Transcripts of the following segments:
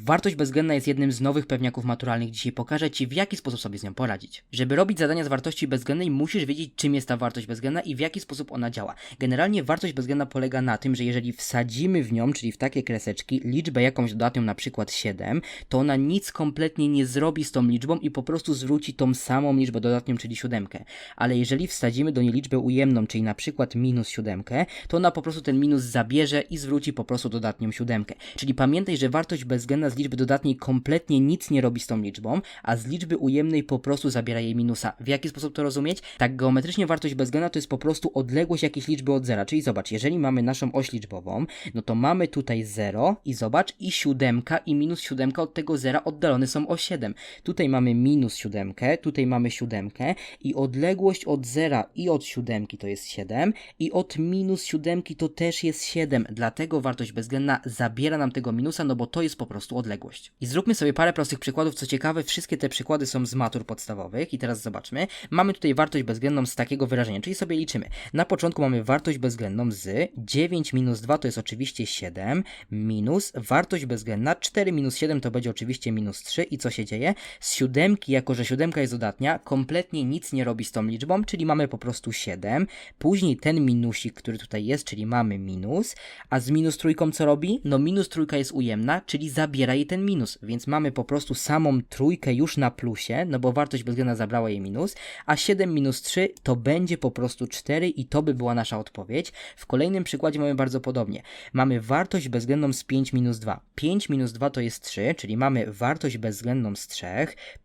Wartość bezwzględna jest jednym z nowych pewniaków maturalnych. Dzisiaj pokażę Ci, w jaki sposób sobie z nią poradzić. Żeby robić zadania z wartości bezwzględnej, musisz wiedzieć, czym jest ta wartość bezwzględna i w jaki sposób ona działa. Generalnie wartość bezwzględna polega na tym, że jeżeli wsadzimy w nią, czyli w takie kreseczki, liczbę jakąś dodatnią, na przykład 7, to ona nic kompletnie nie zrobi z tą liczbą i po prostu zwróci tą samą liczbę dodatnią, czyli siódemkę. Ale jeżeli wsadzimy do niej liczbę ujemną, czyli na przykład minus siódemkę, to ona po prostu ten minus zabierze i zwróci po prostu dodatnią siódemkę. Czyli pamiętaj, że wartość bezwzględna z liczby dodatniej kompletnie nic nie robi z tą liczbą, a z liczby ujemnej po prostu zabiera jej minusa. W jaki sposób to rozumieć? Tak geometrycznie wartość bezwzględna to jest po prostu odległość jakiejś liczby od zera. Czyli zobacz, jeżeli mamy naszą oś liczbową, no to mamy tutaj 0 i zobacz, i siódemka i minus siódemka od tego zera oddalone są o 7. Tutaj mamy minus siódemkę, tutaj mamy siódemkę i odległość od zera i od siódemki to jest 7 i od minus siódemki to też jest 7. Dlatego wartość bezwzględna zabiera nam tego minusa, no bo to jest po prostu odległość. I zróbmy sobie parę prostych przykładów. Co ciekawe, wszystkie te przykłady są z matur podstawowych i teraz zobaczmy. Mamy tutaj wartość bezwzględną z takiego wyrażenia, czyli sobie liczymy. Na początku mamy wartość bezwzględną z 9 minus 2 to jest oczywiście 7 minus wartość bezwzględna 4 minus 7 to będzie oczywiście minus 3 i co się dzieje? Z siódemki, jako że siódemka jest dodatnia, kompletnie nic nie robi z tą liczbą, czyli mamy po prostu 7. Później ten minusik, który tutaj jest, czyli mamy minus, a z minus trójką co robi? No minus trójka jest ujemna, czyli zabiera jej ten minus, więc mamy po prostu samą trójkę już na plusie, no bo wartość bezwzględna zabrała jej minus, a 7 minus 3 to będzie po prostu 4 i to by była nasza odpowiedź. W kolejnym przykładzie mamy bardzo podobnie. Mamy wartość bezwzględną z 5 minus 2. 5 minus 2 to jest 3, czyli mamy wartość bezwzględną z 3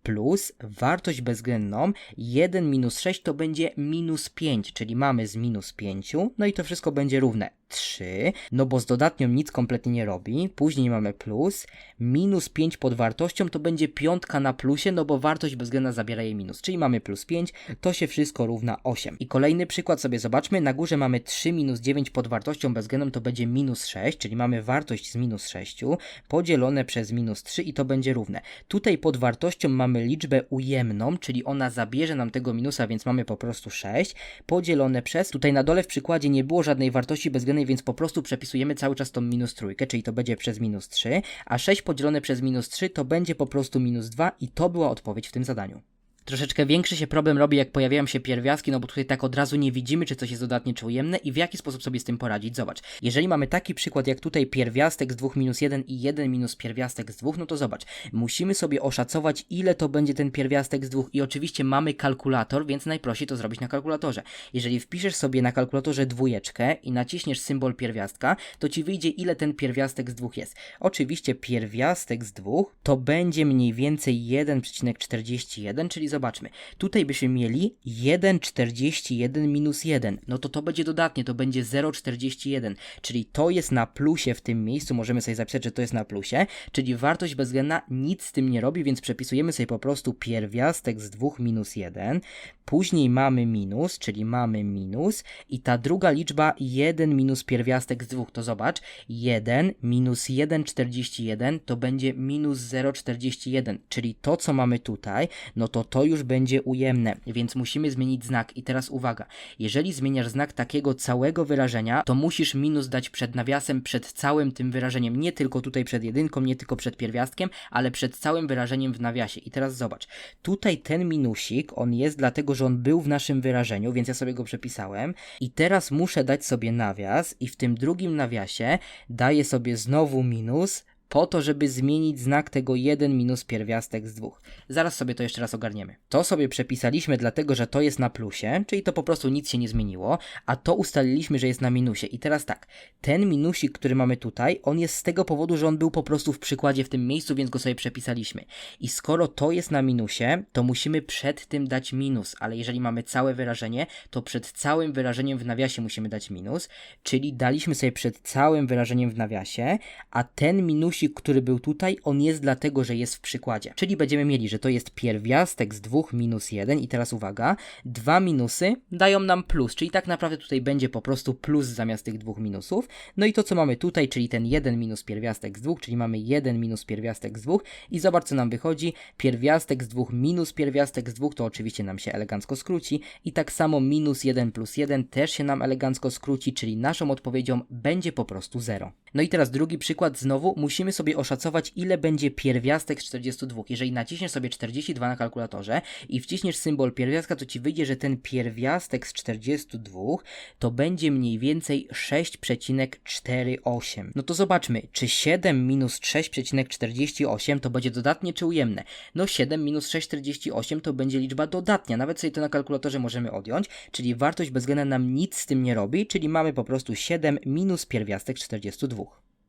plus wartość bezwzględną 1 minus 6 to będzie minus 5, czyli mamy z minus 5, no i to wszystko będzie równe 3, no bo z dodatnią nic kompletnie nie robi. Później mamy plus, minus 5 pod wartością to będzie piątka na plusie, no bo wartość bezwzględna zabiera jej minus, czyli mamy plus 5, to się wszystko równa 8. I kolejny przykład sobie zobaczmy, na górze mamy 3 minus 9 pod wartością bezwzględną to będzie minus 6, czyli mamy wartość z minus 6 podzielone przez minus 3 i to będzie równe. Tutaj pod wartością mamy liczbę ujemną, czyli ona zabierze nam tego minusa, więc mamy po prostu 6, podzielone przez, tutaj na dole w przykładzie nie było żadnej wartości bezwzględnej, więc po prostu przepisujemy cały czas tą minus trójkę, czyli to będzie przez minus 3, a 6 podzielone przez minus 3 to będzie po prostu minus 2 i to była odpowiedź w tym zadaniu. Troszeczkę większy się problem robi, jak pojawiają się pierwiastki, no bo tutaj tak od razu nie widzimy, czy coś jest dodatnie, czy ujemne i w jaki sposób sobie z tym poradzić. Zobacz, jeżeli mamy taki przykład, jak tutaj pierwiastek z 2 minus 1 i 1 minus pierwiastek z 2, no to zobacz, musimy sobie oszacować, ile to będzie ten pierwiastek z 2 i oczywiście mamy kalkulator, więc najprościej to zrobić na kalkulatorze. Jeżeli wpiszesz sobie na kalkulatorze dwójeczkę i naciśniesz symbol pierwiastka, to ci wyjdzie, ile ten pierwiastek z 2 jest. Oczywiście pierwiastek z 2 to będzie mniej więcej 1,41, czyli zobaczmy, tutaj byśmy mieli 1,41 minus 1, no to to będzie dodatnie, to będzie 0,41, czyli to jest na plusie w tym miejscu, możemy sobie zapisać, że to jest na plusie, czyli wartość bezwzględna nic z tym nie robi, więc przepisujemy sobie po prostu pierwiastek z 2 minus 1, później mamy minus, czyli mamy minus. I ta druga liczba 1 minus pierwiastek z 2, to zobacz, 1 minus 1,41 to będzie minus 0,41, czyli to co mamy tutaj, no to to już będzie ujemne, więc musimy zmienić znak. I teraz uwaga, jeżeli zmieniasz znak takiego całego wyrażenia, to musisz minus dać przed nawiasem, przed całym tym wyrażeniem, nie tylko tutaj przed jedynką, nie tylko przed pierwiastkiem, ale przed całym wyrażeniem w nawiasie. I teraz zobacz, tutaj ten minusik, on jest dlatego, że on był w naszym wyrażeniu, więc ja sobie go przepisałem i teraz muszę dać sobie nawias i w tym drugim nawiasie daję sobie znowu minus, po to, żeby zmienić znak tego 1 minus pierwiastek z 2. Zaraz sobie to jeszcze raz ogarniemy. To sobie przepisaliśmy dlatego, że to jest na plusie, czyli to po prostu nic się nie zmieniło, a to ustaliliśmy, że jest na minusie. I teraz tak, ten minusik, który mamy tutaj, on jest z tego powodu, że on był po prostu w przykładzie w tym miejscu, więc go sobie przepisaliśmy. I skoro to jest na minusie, to musimy przed tym dać minus, ale jeżeli mamy całe wyrażenie, to przed całym wyrażeniem w nawiasie musimy dać minus, czyli daliśmy sobie przed całym wyrażeniem w nawiasie, a ten minusik który był tutaj, on jest dlatego, że jest w przykładzie. Czyli będziemy mieli, że to jest pierwiastek z 2 minus 1 i teraz uwaga, dwa minusy dają nam plus, czyli tak naprawdę tutaj będzie po prostu plus zamiast tych dwóch minusów. No i to, co mamy tutaj, czyli ten 1 minus pierwiastek z 2, czyli mamy 1 minus pierwiastek z 2 i zobacz, co nam wychodzi. Pierwiastek z 2 minus pierwiastek z 2 to oczywiście nam się elegancko skróci i tak samo minus 1 plus 1 też się nam elegancko skróci, czyli naszą odpowiedzią będzie po prostu 0. No i teraz drugi przykład, znowu musimy sobie oszacować, ile będzie pierwiastek z 42. Jeżeli naciśniesz sobie 42 na kalkulatorze i wciśniesz symbol pierwiastka, to ci wyjdzie, że ten pierwiastek z 42 to będzie mniej więcej 6,48. No to zobaczmy, czy 7 minus 6,48 to będzie dodatnie czy ujemne? No 7 minus 6,48 to będzie liczba dodatnia, nawet sobie to na kalkulatorze możemy odjąć, czyli wartość bezwzględna nam nic z tym nie robi, czyli mamy po prostu 7 minus pierwiastek 42.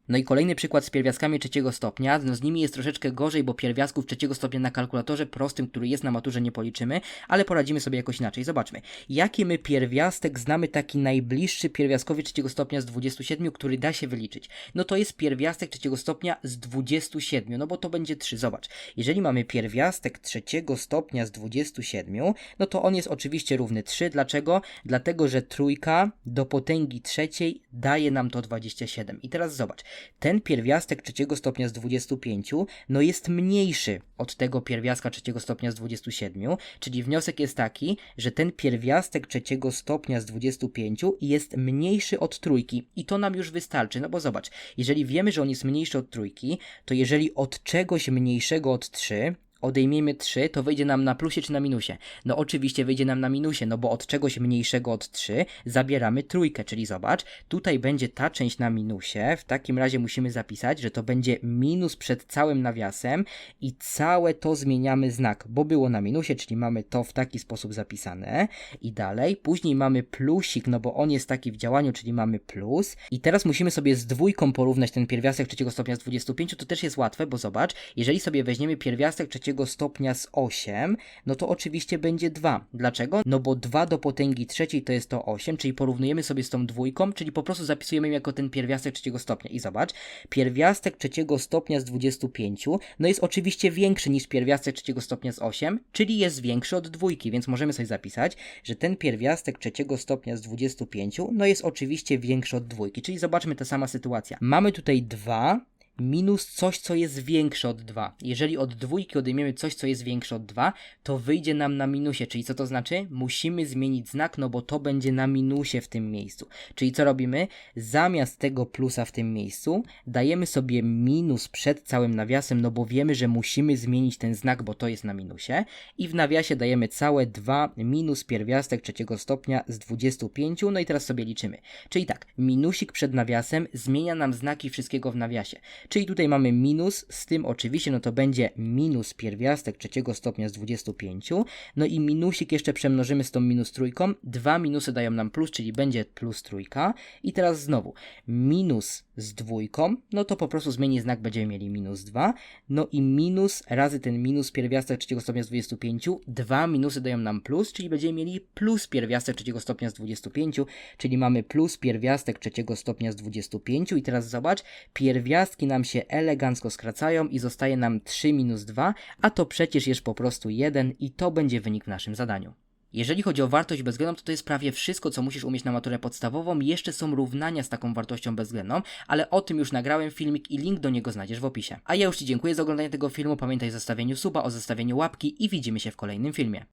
No i kolejny przykład z pierwiastkami trzeciego stopnia. No z nimi jest troszeczkę gorzej, bo pierwiastków trzeciego stopnia na kalkulatorze prostym, który jest na maturze, nie policzymy, ale poradzimy sobie jakoś inaczej. Zobaczmy, jaki my pierwiastek znamy taki najbliższy pierwiastkowi trzeciego stopnia z 27, który da się wyliczyć. No to jest pierwiastek trzeciego stopnia z 27, no bo to będzie 3. Zobacz, jeżeli mamy pierwiastek trzeciego stopnia z 27, no to on jest oczywiście równy 3. Dlaczego? Dlatego, że trójka do potęgi trzeciej daje nam to 27. I teraz zobacz, ten pierwiastek trzeciego stopnia z 25 no jest mniejszy od tego pierwiastka trzeciego stopnia z 27, czyli wniosek jest taki, że ten pierwiastek trzeciego stopnia z 25 jest mniejszy od trójki. I to nam już wystarczy, no bo zobacz, jeżeli wiemy, że on jest mniejszy od trójki, to jeżeli od czegoś mniejszego od 3 odejmiemy 3, to wyjdzie nam na plusie czy na minusie? No oczywiście wyjdzie nam na minusie, no bo od czegoś mniejszego od 3 zabieramy trójkę, czyli zobacz, tutaj będzie ta część na minusie, w takim razie musimy zapisać, że to będzie minus przed całym nawiasem i całe to zmieniamy znak, bo było na minusie, czyli mamy to w taki sposób zapisane. I dalej, później mamy plusik, no bo on jest taki w działaniu, czyli mamy plus. I teraz musimy sobie z dwójką porównać ten pierwiastek trzeciego stopnia z 25, to też jest łatwe, bo zobacz, jeżeli sobie weźmiemy pierwiastek trzeciego stopnia z 8, no to oczywiście będzie 2. Dlaczego? No bo 2 do potęgi trzeciej to jest to 8, czyli porównujemy sobie z tą dwójką, czyli po prostu zapisujemy jako ten pierwiastek trzeciego stopnia. I zobacz, pierwiastek trzeciego stopnia z 25, no jest oczywiście większy niż pierwiastek trzeciego stopnia z 8, czyli jest większy od dwójki, więc możemy sobie zapisać, że ten pierwiastek trzeciego stopnia z 25, no jest oczywiście większy od dwójki, czyli zobaczmy ta sama sytuacja. Mamy tutaj 2, minus coś, co jest większe od 2. Jeżeli od dwójki odejmiemy coś, co jest większe od 2, to wyjdzie nam na minusie. Czyli co to znaczy? Musimy zmienić znak, no bo to będzie na minusie w tym miejscu. Czyli co robimy? Zamiast tego plusa w tym miejscu dajemy sobie minus przed całym nawiasem, no bo wiemy, że musimy zmienić ten znak, bo to jest na minusie. I w nawiasie dajemy całe 2 minus pierwiastek trzeciego stopnia z 25. No i teraz sobie liczymy. Czyli tak, minusik przed nawiasem zmienia nam znaki wszystkiego w nawiasie. Czyli tutaj mamy minus, z tym oczywiście, no to będzie minus pierwiastek trzeciego stopnia z 25, no i minusik jeszcze przemnożymy z tą minus trójką, dwa minusy dają nam plus, czyli będzie plus trójka. I teraz znowu minus z dwójką, no to po prostu zmieni znak, będziemy mieli minus 2, no i minus razy ten minus pierwiastek trzeciego stopnia z 25, dwa minusy dają nam plus, czyli będziemy mieli plus pierwiastek trzeciego stopnia z 25, czyli mamy plus pierwiastek trzeciego stopnia z 25 i teraz zobacz, pierwiastki nam się elegancko skracają i zostaje nam 3 minus 2, a to przecież jest po prostu 1 i to będzie wynik w naszym zadaniu. Jeżeli chodzi o wartość bezwzględną, to to jest prawie wszystko, co musisz umieć na maturę podstawową. Jeszcze są równania z taką wartością bezwzględną, ale o tym już nagrałem filmik i link do niego znajdziesz w opisie. A ja już Ci dziękuję za oglądanie tego filmu. Pamiętaj o zostawieniu suba, o zostawieniu łapki i widzimy się w kolejnym filmie.